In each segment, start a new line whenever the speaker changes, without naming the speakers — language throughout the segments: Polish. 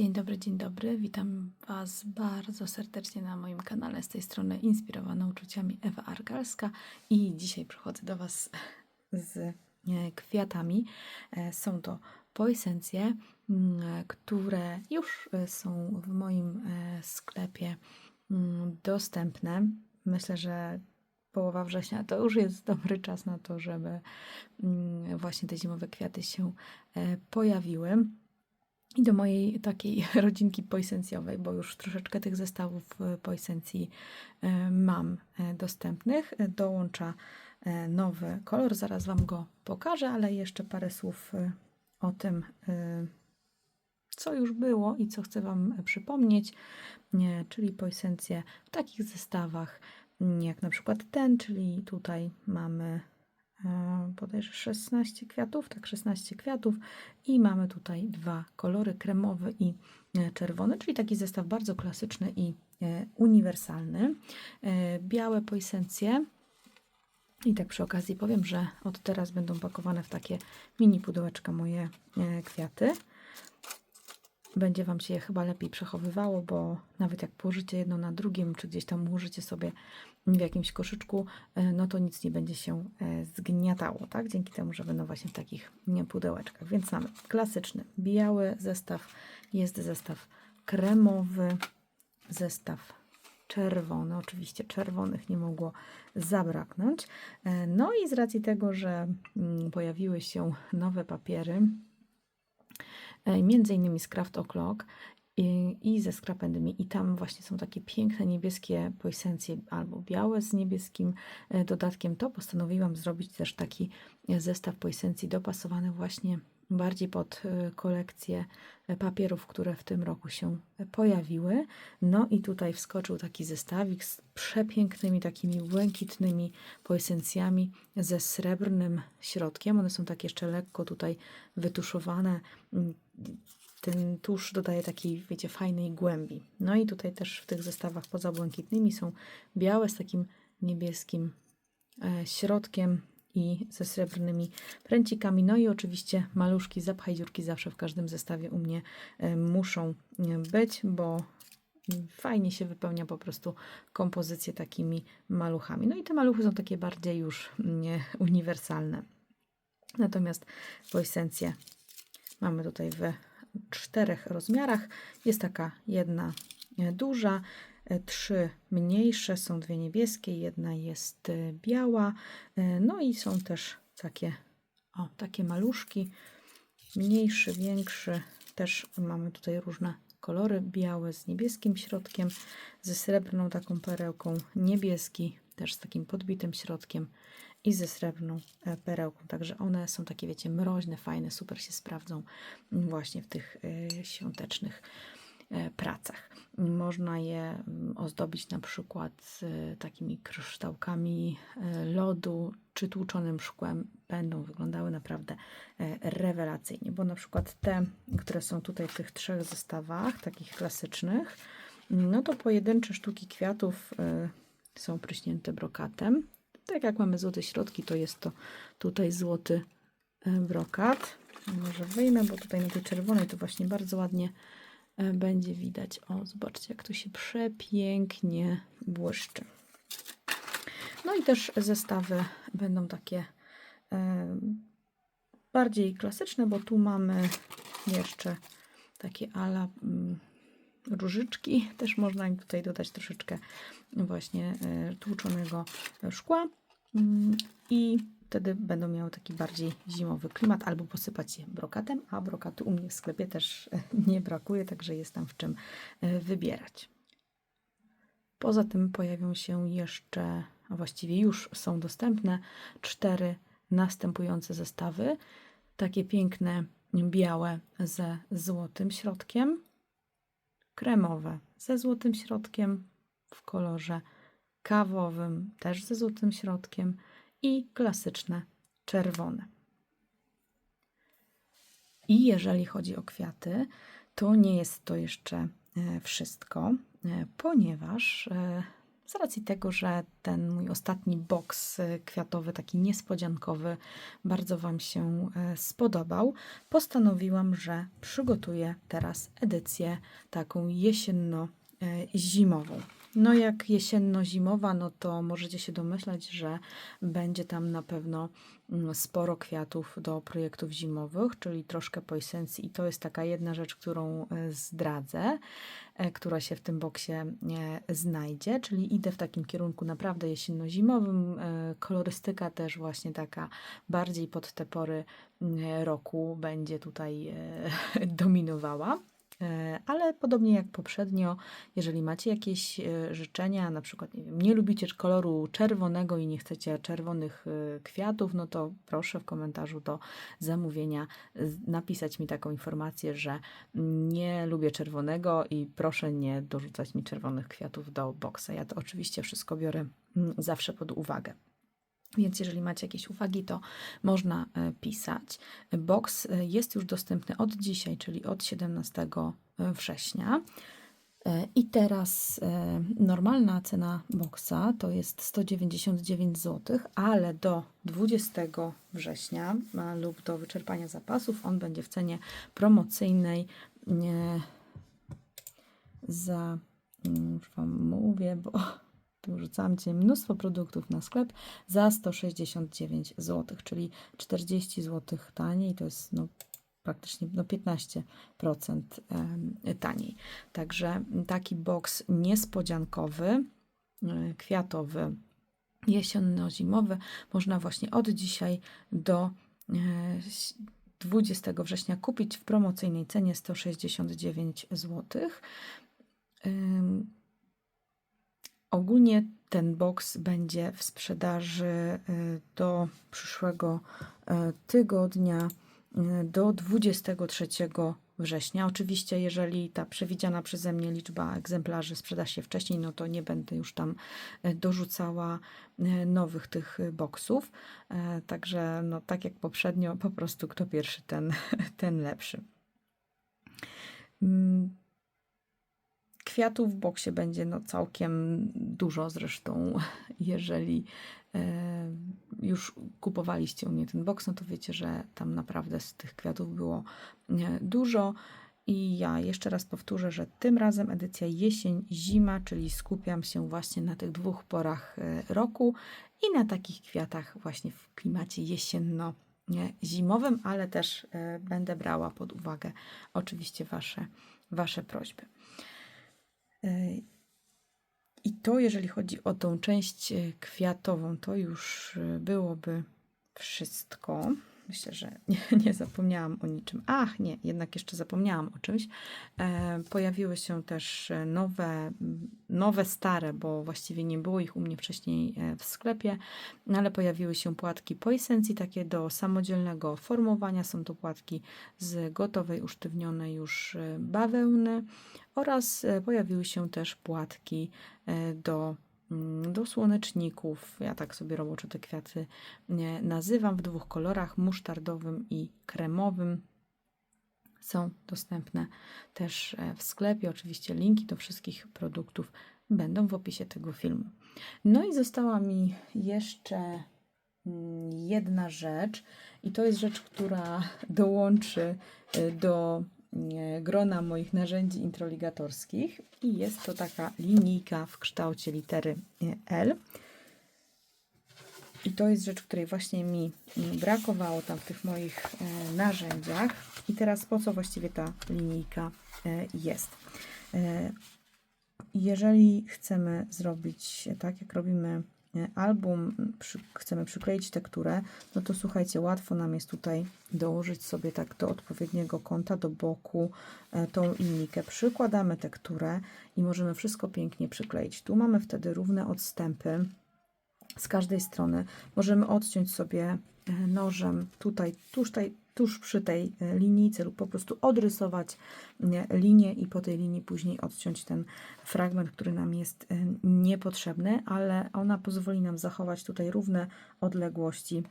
Dzień dobry, dzień dobry. Witam Was bardzo serdecznie na moim kanale z tej strony Inspirowana uczuciami Ewa Argalska i dzisiaj przychodzę do Was z e, kwiatami. E, Są to poesencje, mm, które już e, są w moim e, sklepie mm, dostępne. Myślę, że połowa września to już jest dobry czas na to, żeby mm, właśnie te zimowe kwiaty się e, pojawiły. I do mojej takiej rodzinki poisencjowej, bo już troszeczkę tych zestawów e, poisencji e, mam e, dostępnych, dołącza nowy kolor. Zaraz Wam go pokażę, ale jeszcze parę słów o tym, co już było i co chcę Wam przypomnieć, Nie, czyli poisencje w takich zestawach, jak na przykład ten, czyli tutaj mamy bodajże 16 kwiatów, tak 16 kwiatów i mamy tutaj dwa kolory, kremowy i e, czerwony, czyli taki zestaw bardzo klasyczny i e, uniwersalny. E, Białe poisencje i tak przy okazji powiem, że od teraz będą pakowane w takie mini pudełeczka moje kwiaty. Będzie Wam się je chyba lepiej przechowywało, bo nawet jak położycie jedno na drugim, czy gdzieś tam ułożycie sobie w jakimś koszyczku, e, no to nic nie będzie się e, zgniatało, tak? Dzięki temu, że będą właśnie w takich pudełeczkach. Więc mamy klasyczny biały zestaw, jest zestaw kremowy, zestaw czerwony. Oczywiście czerwonych nie mogło zabraknąć. E, No i z racji tego, że mm, pojawiły się nowe papiery, między innymi z Craft O'Clock i, i ze Scrap Me. I tam właśnie są takie piękne niebieskie poisencje albo białe z niebieskim e, dodatkiem. To postanowiłam zrobić też taki e, zestaw poisencji dopasowany właśnie bardziej pod e, kolekcję e, papierów, które w tym roku się e, pojawiły. No i tutaj wskoczył taki zestawik z przepięknymi takimi błękitnymi poesencjami ze srebrnym środkiem. One są tak jeszcze lekko tutaj wytuszowane. Mm, Ten tusz dodaje takiej, wiecie, fajnej głębi. No i tutaj też w tych zestawach poza błękitnymi są białe z takim niebieskim e, środkiem i ze srebrnymi pręcikami. No i oczywiście maluszki, zapchaj dziurki zawsze w każdym zestawie u mnie e, muszą e, być, bo mm, fajnie się wypełnia po prostu kompozycję takimi maluchami. No i te maluchy są takie bardziej już nie uniwersalne. Natomiast poesencję mamy tutaj w czterech rozmiarach. Jest taka jedna e, duża, e, trzy mniejsze, są dwie niebieskie, jedna jest e, biała. No i są też takie, o, takie maluszki, mniejszy, większy. Też mamy tutaj różne kolory, białe z niebieskim środkiem, ze srebrną taką perełką, niebieski też z takim podbitym środkiem i ze srebrną e, perełką. Także one są takie, wiecie, mroźne, fajne, super się sprawdzą właśnie w tych e, świątecznych e, pracach. Można je mm, ozdobić na przykład takimi kryształkami lodu czy tłuczonym szkłem. Będą wyglądały naprawdę rewelacyjnie, bo na przykład te, które są tutaj w tych trzech zestawach, takich klasycznych, no to pojedyncze sztuki kwiatów są pryśnięte brokatem. Tak jak mamy złote środki, to jest to tutaj złoty e, brokat. Może wyjmę, bo tutaj na tej czerwonej to właśnie bardzo ładnie e, będzie widać. O, zobaczcie, jak to się przepięknie błyszczy. No i też zestawy będą takie e, bardziej klasyczne, bo tu mamy jeszcze takie ala mm, różyczki. Też można im tutaj dodać troszeczkę właśnie tłuczonego szkła i wtedy będą miały taki bardziej zimowy klimat, albo posypać je brokatem, a brokatu u mnie w sklepie też nie brakuje, także jest tam w czym e, wybierać. Poza tym pojawią się jeszcze, a właściwie już są dostępne, cztery następujące zestawy. Takie piękne, białe ze złotym środkiem, kremowe ze złotym środkiem w kolorze kawowym, też ze złotym środkiem i klasyczne czerwone. I jeżeli chodzi o kwiaty, to nie jest to jeszcze e, wszystko, e, ponieważ e, z racji tego, że ten mój ostatni boks kwiatowy, taki niespodziankowy, bardzo Wam się spodobał, postanowiłam, że przygotuję teraz edycję taką jesienno-zimową. No jak jesienno-zimowa, no to możecie się domyślać, że będzie tam na pewno mm, sporo kwiatów do projektów zimowych, czyli troszkę po esencji i to jest taka jedna rzecz, którą e, zdradzę, e, która się w tym boksie e, znajdzie, czyli idę w takim kierunku naprawdę jesienno-zimowym. Kolorystyka też właśnie taka bardziej pod te pory mm, roku będzie tutaj dominowała. E, ale podobnie jak poprzednio, jeżeli macie jakieś e, życzenia, na przykład nie, wiem, nie lubicie koloru czerwonego i nie chcecie czerwonych e, kwiatów, no to proszę w komentarzu do zamówienia napisać mi taką informację, że nie lubię czerwonego i proszę nie dorzucać mi czerwonych kwiatów do boksa. Ja to oczywiście wszystko biorę mm, zawsze pod uwagę. Więc jeżeli macie jakieś uwagi, to można e, pisać. Box e, jest już dostępny od dzisiaj, czyli od 17 e, września. I teraz normalna cena boksa to jest 199 zł, ale do 20 września lub do wyczerpania zapasów on będzie w cenie promocyjnej za, mm, już Wam mówię, bo rzucam Ci mnóstwo produktów na sklep za 169 zł, czyli 40 zł taniej, to jest no, praktycznie no 15% taniej. Także taki boks niespodziankowy, e, kwiatowy, jesienno-zimowy można właśnie od dzisiaj do 20 e, września kupić w promocyjnej cenie 169 zł. Ogólnie ten box będzie w sprzedaży y, do przyszłego y, tygodnia, y, do 23 września. Oczywiście, jeżeli ta przewidziana przeze mnie liczba egzemplarzy sprzeda się wcześniej, no to nie będę już tam dorzucała nowych tych boksów. Także, no, tak jak poprzednio, po prostu kto pierwszy, ten, ten lepszy. Kwiatów w boksie będzie no całkiem dużo zresztą. Jeżeli e, już kupowaliście u mnie ten boks, no to wiecie, że tam naprawdę z tych kwiatów było e, dużo. I ja jeszcze raz powtórzę, że tym razem edycja jesień-zima, czyli skupiam się właśnie na tych dwóch porach e, roku i na takich kwiatach właśnie w klimacie jesienno-zimowym, ale też będę brała pod uwagę oczywiście Wasze, wasze prośby. I to, jeżeli chodzi o tą część e, kwiatową, to już e, byłoby wszystko. Myślę, że nie, nie, zapomniałam o niczym. Ach, nie, jednak jeszcze zapomniałam o czymś. E, pojawiły się też nowe, nowe, stare, bo właściwie nie było ich u mnie wcześniej e, w sklepie, ale pojawiły się płatki po esencji, takie do samodzielnego formowania. Są to płatki z gotowej, usztywnionej już bawełny oraz pojawiły się też płatki do do słoneczników. Ja tak sobie roboczo te kwiaty nazywam w dwóch kolorach, musztardowym i kremowym. Są dostępne też e, w sklepie. Oczywiście linki do wszystkich produktów będą w opisie tego filmu. No i została mi jeszcze mm, jedna rzecz, i to jest rzecz, która dołączy e, do grona moich narzędzi introligatorskich i jest to taka linijka w kształcie litery L. I to jest rzecz, której właśnie mi brakowało tam w tych moich e, narzędziach. I teraz po co właściwie ta linijka e, jest? E, jeżeli chcemy zrobić tak, jak robimy album, przy, chcemy przykleić tekturę, no to słuchajcie, łatwo nam jest tutaj dołożyć sobie tak do odpowiedniego kąta, do boku e, tą linijkę. Przykładamy tekturę i możemy wszystko pięknie przykleić. Tu mamy wtedy równe odstępy z każdej strony. Możemy odciąć sobie e, nożem tutaj, tuż, tutaj, tuż przy tej e, linijce lub po prostu odrysować linię i po tej linii później odciąć ten fragment, który nam jest e, niepotrzebny, ale ona pozwoli nam zachować tutaj równe odległości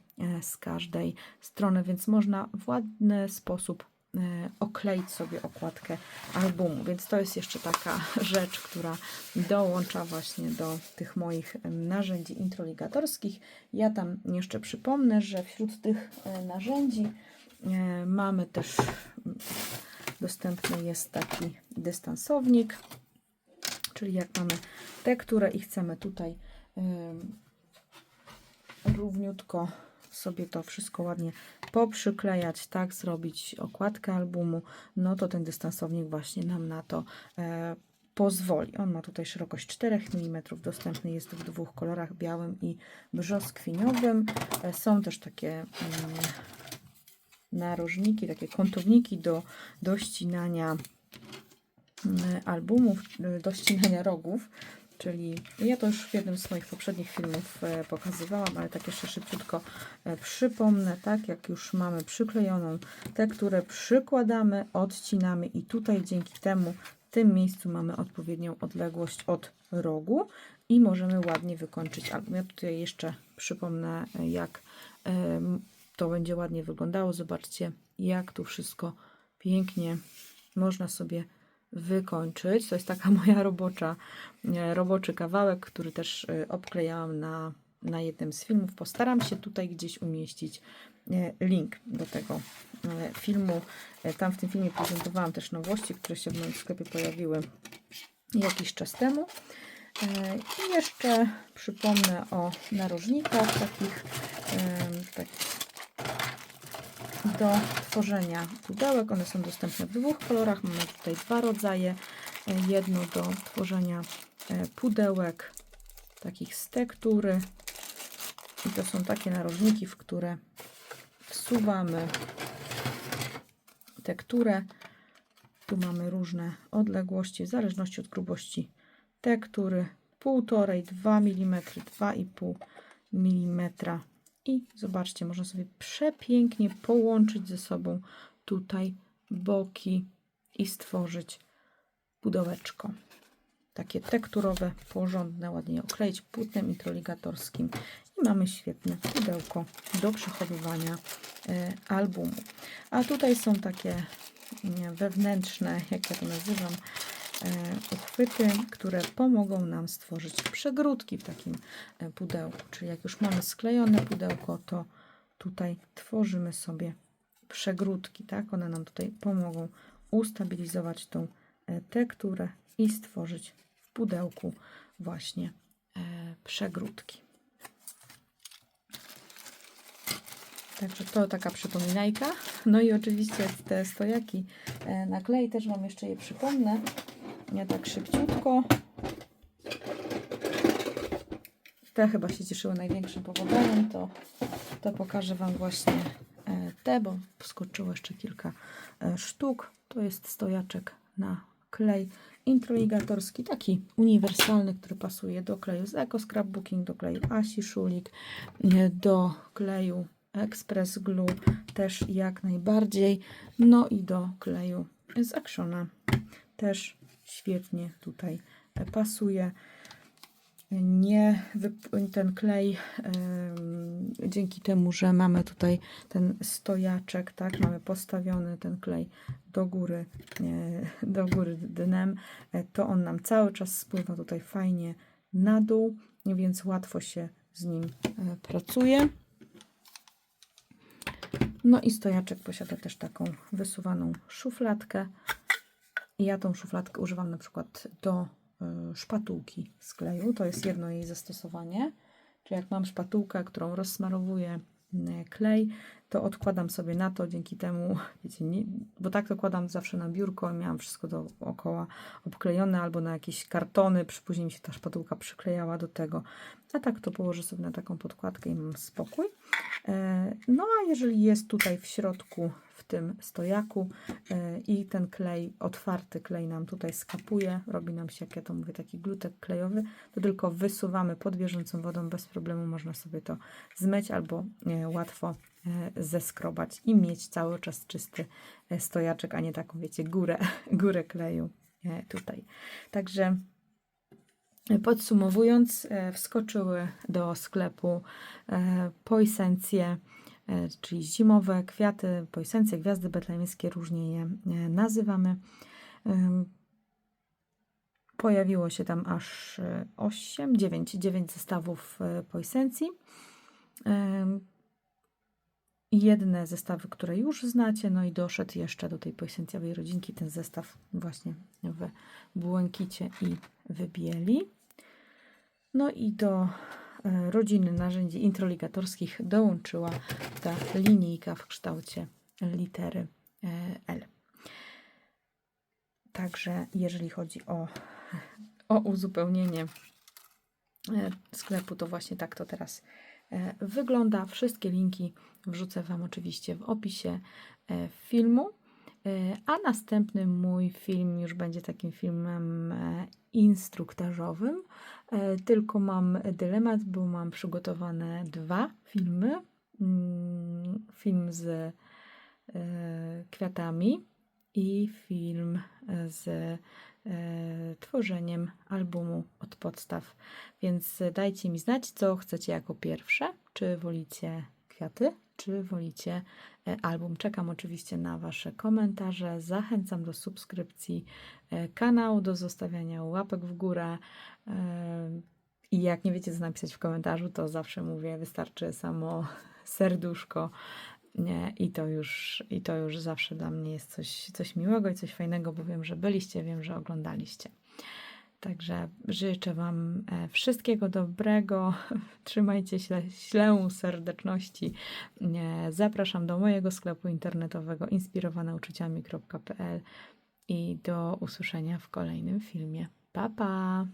z każdej strony, więc można w ładny sposób e, okleić sobie okładkę albumu. Więc to jest jeszcze taka rzecz, która dołącza właśnie do tych moich narzędzi introligatorskich. Ja tam jeszcze przypomnę, że wśród tych e, narzędzi e, mamy też dostępny jest taki dystansownik, czyli jak mamy tekturę i chcemy tutaj równiutko sobie to wszystko ładnie poprzyklejać, tak, zrobić okładkę albumu, no to ten dystansownik właśnie nam na to e, pozwoli. On ma tutaj szerokość 4 mm, dostępny jest w dwóch kolorach, białym i brzoskwiniowym. E, są też takie mm, narożniki, takie kątowniki do, do ścinania mm, albumów, y, do ścinania rogów. Czyli ja to już w jednym z moich poprzednich filmów e, pokazywałam, ale tak jeszcze szybciutko e, przypomnę, tak jak już mamy przyklejoną tekturę, przykładamy, odcinamy i tutaj dzięki temu w tym miejscu mamy odpowiednią odległość od rogu i możemy ładnie wykończyć album. Ja tutaj jeszcze przypomnę, e, jak to będzie ładnie wyglądało. Zobaczcie, jak tu wszystko pięknie można sobie wykończyć. To jest taka moja robocza, e, roboczy kawałek, który też e, obklejałam na, na jednym z filmów. Postaram się tutaj gdzieś umieścić e, link do tego filmu. Tam w tym filmie prezentowałam też nowości, które się w moim sklepie pojawiły jakiś czas temu. I jeszcze przypomnę o narożnikach takich, takich do tworzenia pudełek. One są dostępne w dwóch kolorach. Mamy tutaj dwa rodzaje. Jedno do tworzenia e, pudełek takich z tektury. I to są takie narożniki, w które wsuwamy tekturę. Tu mamy różne odległości w zależności od grubości tektury. 1,5, 2 mm, 2,5 mm. I zobaczcie, można sobie przepięknie połączyć ze sobą tutaj boki i stworzyć pudełeczko. Takie tekturowe, porządne, ładnie okleić płótnem introligatorskim i mamy świetne pudełko do przechowywania e, albumu. A tutaj są takie wewnętrzne, jak ja to nazywam, uchwyty, które pomogą nam stworzyć przegródki w takim e, pudełku. Czyli jak już mamy sklejone pudełko, to tutaj tworzymy sobie przegródki, tak? One nam tutaj pomogą ustabilizować tą e, tekturę i stworzyć w pudełku właśnie e, przegródki. Także to taka przypominajka. No i oczywiście te stojaki e, na klej też Wam jeszcze je przypomnę. Ja tak szybciutko. Te chyba się cieszyły największym powodzeniem, to, to pokażę Wam właśnie e, te, bo skoczyło jeszcze kilka e, sztuk. To jest stojaczek na klej introligatorski, taki uniwersalny, który pasuje do kleju z Eco Scrapbooking, do kleju Asi Szulik, e, do kleju Express Glue też jak najbardziej, no i do kleju z Actiona też świetnie tutaj e, pasuje. Nie ten klej dzięki temu, że mamy tutaj ten stojaczek, tak, mamy postawiony ten klej do góry, e, do góry dnem, e, to on nam cały czas spływa tutaj fajnie na dół, więc łatwo się z nim pracuje. No i stojaczek posiada też taką wysuwaną szufladkę. Ja tą szufladkę używam na przykład do y, szpatułki z kleju. To jest jedno jej zastosowanie. Czyli jak mam szpatułkę, którą rozsmarowuję y, klej, to odkładam sobie na to, dzięki temu, wiecie, nie, bo tak to kładam zawsze na biurko i miałam wszystko dookoła obklejone albo na jakieś kartony, później mi się ta szpatułka przyklejała do tego. A tak to położę sobie na taką podkładkę i mam spokój. E, No a jeżeli jest tutaj w środku, tym stojaku e, i ten klej, otwarty klej nam tutaj skapuje, robi nam się, jak ja to mówię, taki glutek klejowy, to tylko wysuwamy pod bieżącą wodą, bez problemu można sobie to zmyć albo e, łatwo e, zeskrobać i mieć cały czas czysty stojaczek, a nie taką, wiecie, górę, górę kleju tutaj. Także Podsumowując, wskoczyły do sklepu e, po esencję e, czyli zimowe kwiaty, pojsencje, gwiazdy betlejemskie, różnie je e, nazywamy. Pojawiło się tam aż 8, 9, 9 zestawów e, pojsencji. Ym, Jedne zestawy, które już znacie, no i doszedł jeszcze do tej pojsencjowej rodzinki ten zestaw właśnie w błękicie i w bieli. No i do e, rodziny narzędzi introligatorskich dołączyła ta linijka w kształcie litery e, L. Także jeżeli chodzi o, o uzupełnienie e, sklepu, to właśnie tak to teraz e, wygląda. Wszystkie linki wrzucę Wam oczywiście w opisie e, filmu. E, A następny mój film już będzie takim filmem e, instruktażowym. E, Tylko mam dylemat, bo mam przygotowane dwa filmy. Mm, Film z e, kwiatami i film z e, tworzeniem albumu od podstaw. Więc dajcie mi znać, co chcecie jako pierwsze. Czy wolicie kwiaty, czy wolicie e, album. Czekam oczywiście na Wasze komentarze. Zachęcam do subskrypcji e, kanału, do zostawiania łapek w górę. E, I jak nie wiecie, co napisać w komentarzu, to zawsze mówię, wystarczy samo serduszko. Nie, i to już, i to już zawsze dla mnie jest coś, coś miłego i coś fajnego, bo wiem, że byliście, wiem, że oglądaliście. Także życzę Wam e, wszystkiego dobrego. Trzymajcie się ślę serdeczności. E, Zapraszam do mojego sklepu internetowego inspirowaneuczuciami.pl i do usłyszenia w kolejnym filmie. Pa, pa!